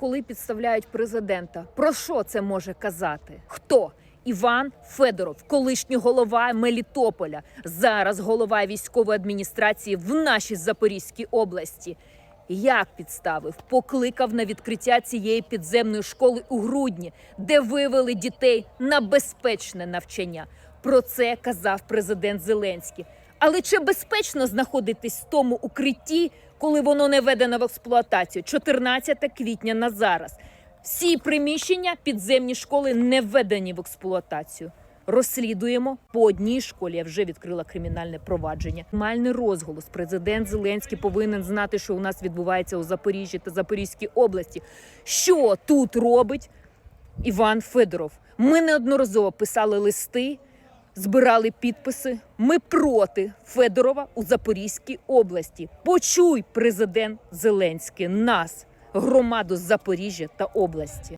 коли підставляють президента, про що це може казати? Хто? Іван Федоров, колишній голова Мелітополя, зараз голова військової адміністрації в нашій Запорізькій області. Як підставив, покликав на відкриття цієї підземної школи у грудні, де вивели дітей на безпечне навчання. Про це казав президент Зеленський. Але чи безпечно знаходитись в тому укритті, коли воно не введено в експлуатацію? 14 квітня на зараз. Всі приміщення підземні школи не введені в експлуатацію. Розслідуємо по одній школі. Я вже відкрила кримінальне провадження. Мальний розголос. Президент Зеленський повинен знати, що у нас відбувається у Запоріжжі та Запорізькій області. Що тут робить Іван Федоров? Ми неодноразово писали листи, збирали підписи. Ми проти Федорова у Запорізькій області. Почуй президент Зеленський нас, громаду Запоріжжя та області.